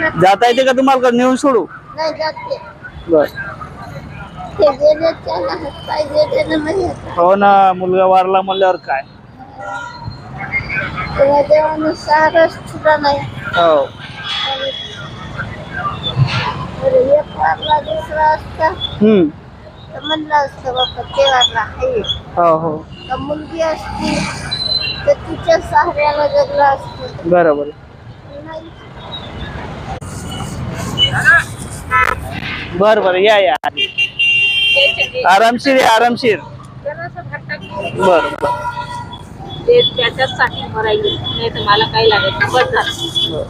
जाता येते का तुम्हाला का नेऊन सोडू? नाही जाते. बर. ते गेले त्याला हात पाय गेले ना म्हणजे हो ना मुलगा वारला म्हणल्यावर काय? तेव्हा देवानं सहाराच सुद्धा नाही. हो. बरं, एक वारला दुसरा असता. हम्म. तर म्हणलं असतं ते वारला आहे. हो हो. का मुलगी असती तर तिच्या सहाऱ्याला जगला असतं. बरोबर. नाही बर बर या या आरामशीर या आरामशीर बर बर ते त्याच्याचसाठी मरायली नाही तर मला काही लागत नाही. बस झालं.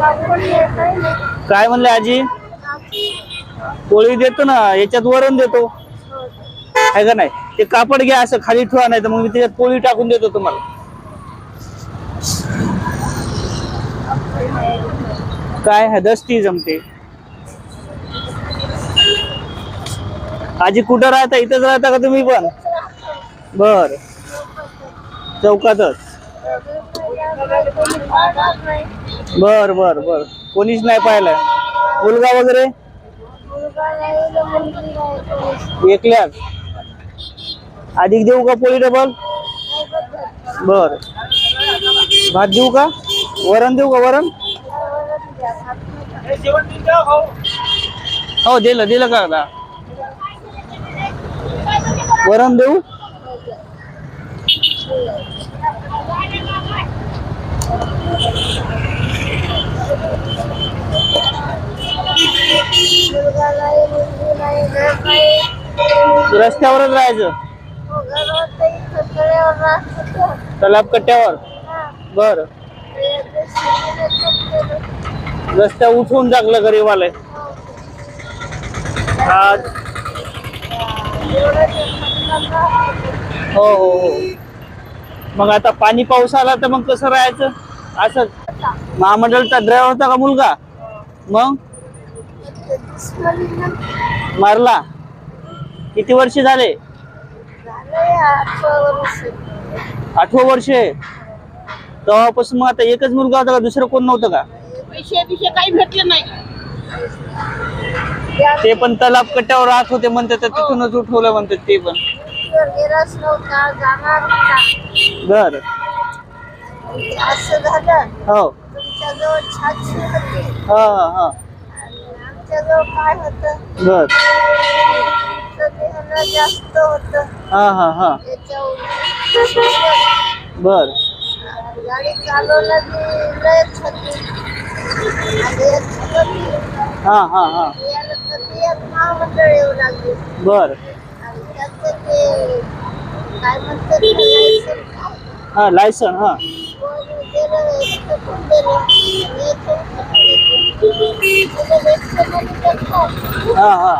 आपण काही नाही. काय म्हणले आजी पोळी देतो ना याच्यात वरण देतो आहे का नाही ते कापड घ्या असं खाली ठेवा नाही तर मग मी त्याच्यात पोळी टाकून देतो तुम्हाला काय आहे जमते. आजी कुठं राहता? इथंच राहता का तुम्ही पण? बर. चौकातच. बर बर बर. कोणीच नाही पाहिलं. मुलगा वगैरे? मुलगा आधी एकल्याच. अधिक देऊ का पोळी डबल? बर. भात देऊ का? वरण देऊ का वरण वरण द्या, भात नका. हो दिलं दिलं का आता? वरण देऊ? रस्त्यावरच राहायचं. तलाब कट्ट्यावर. बर. रस्त्या उठवून जागलं गरीबाला. आज हो हो हो. मग आता पाणी पाऊस आला तर मग कसं राहायचं? असं. महामंडळचा ड्रायव्हर होता का मुलगा? मग? मारला. किती वर्ष झाले? आठवं वर्ष आहे. तेव्हापासून मग आता एकच मुलगा होता का? दुसरं कोण नव्हतं का? पैसे बिशे काही भेटले नाही. ते पण तलाब कट्ट्यावर राहत होते म्हणतात तर तिथूनच उठवलं म्हणतात ते पण. बर. असं झालं. हो. तुमच्याजवळ होती. हा हा. हा आमच्याजवळ काय होतं? बर. जास्त होतं. हा हा हा. बर. गाडी चालवला. हा हा हा. बर. आणि लायसन हा. हा हा. असं कोण दिलं? आणि याचं तुला भेटलं नाही तर काय? हा हा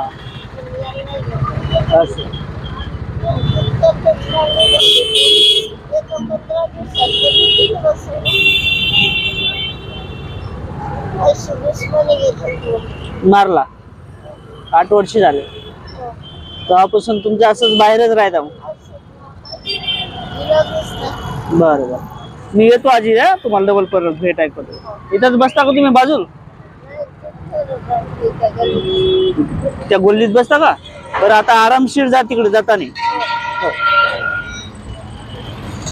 पण याला नाही भेटलं. असं त्यातच लागलेलं. एका पंधरा दिवसात त्यांनी तिथं बसवलं. अशी दुश्मनी घेतली. मारला. आठ वर्ष झाले. तेव्हापासून तुमच्या असंच बाहेरच राहता मग? बरं बरं. मी येतो आजी हा. तुम्हाला डबल परत भेट ऐकतो इथंच बसता का तुम्ही बाजूल? त्या गोल्लीत बसता का? बरं आता आरामशीर जा तिकडे जाताना. हो.